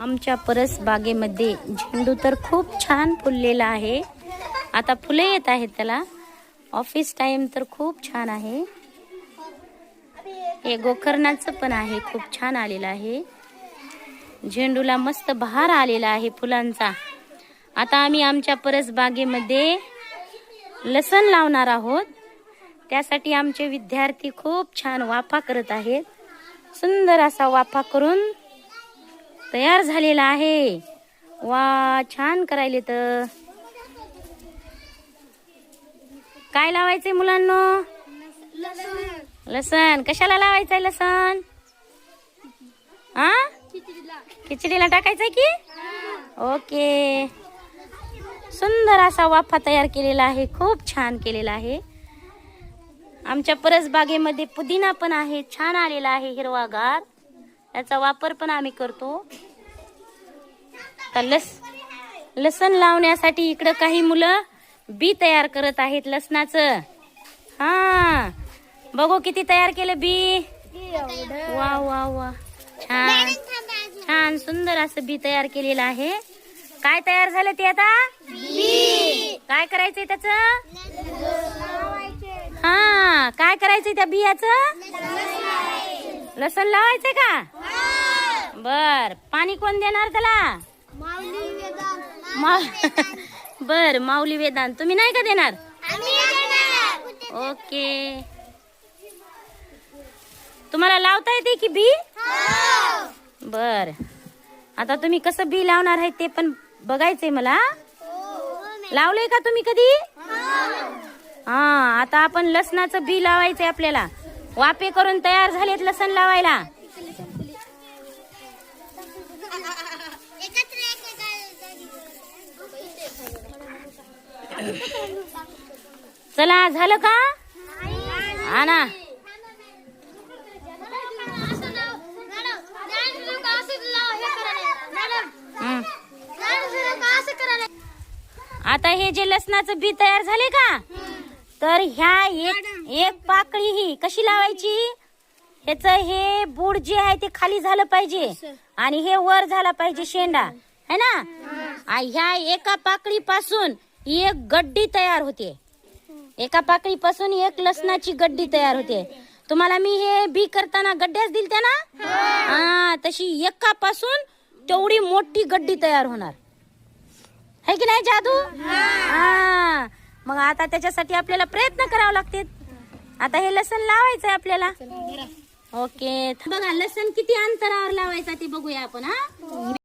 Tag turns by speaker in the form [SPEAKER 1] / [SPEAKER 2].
[SPEAKER 1] आमच्या परस बागेमध्ये झेंडू तर खूप छान फुललेला आहे. आता फुले येत आहेत त्याला. ऑफिस टाइम तर खूप छान आहे. हे गोकर्णाचं पण आहे खूप छान आलेलं आहे. झेंडूला मस्त बहार आलेला आहे फुलांचा. आता आम्ही आमच्या परस बागेमध्ये लसण लावणार आहोत. त्यासाठी आमचे विद्यार्थी खूप छान वाफा करत आहेत. सुंदर असा वाफा करून तयार झालेला आहे. वा छान करायले तर. काय लावायचंय मुलांना? लसण. कशाला लावायचंय लसण? हा खिचडीला टाकायचंय की? ओके. सुंदर असा वाफा तयार केलेला आहे. खूप छान केलेला आहे. आमच्या परसबागेमध्ये पुदिना पण आहे. छान आलेला आहे हिरवागार. याचा वापर पण आम्ही करतो. तर लस लसण लावण्यासाठी इकडं काही मुलं बी तयार करत आहेत लसणाचं. हा बघू किती तयार केलं बी. वा वा वा. छान. छान सुंदर असं बी तयार केलेलं आहे. काय तयार झालं ते आता? काय करायचंय त्याच? हा काय करायचंय त्या बियाचं? लसण लावायचंय का? बर पाणी कोण देणार त्याला? मा- बर माऊली वेदांत. तुम्ही नाही का देणार? ओके. तुम्हाला लावता येते की बी? बर. आता तुम्ही कसं बी लावणार आहे ते पण बघायचंय मला लावलंय का तुम्ही कधी? हा आता आपण लसणाचं बी लावायचंय आपल्याला. वाफे करून तयार झालेत लसण लावायला. चला झालं का? हा ना. आता हे जे लसणाचं बी तयार झाले का? तर ह्या एक एक पाकळी ही कशी लावायची? ह्याच हे बूड जे आहे ते खाली झालं पाहिजे. आणि हे वर झाला पाहिजे शेंडा. है ना? ह्या एका पाकळी पासून एक गड्डी तयार होते. एका पाकळी पासून एक लसणाची गड्डी तयार होते. तुम्हाला मी हे बी करताना गड्ड्याच दिलत्या ना? हा. तशी एका पासून तेवढी मोठी गड्डी तयार होणार. है की नाही जादू? हा. मग आता त्याच्यासाठी आपल्याला प्रयत्न करावे लागते आता हे लसण लावायचं आहे आपल्याला ओके बघा लसण किती अंतरावर लावायचं ते बघूया आपण हा.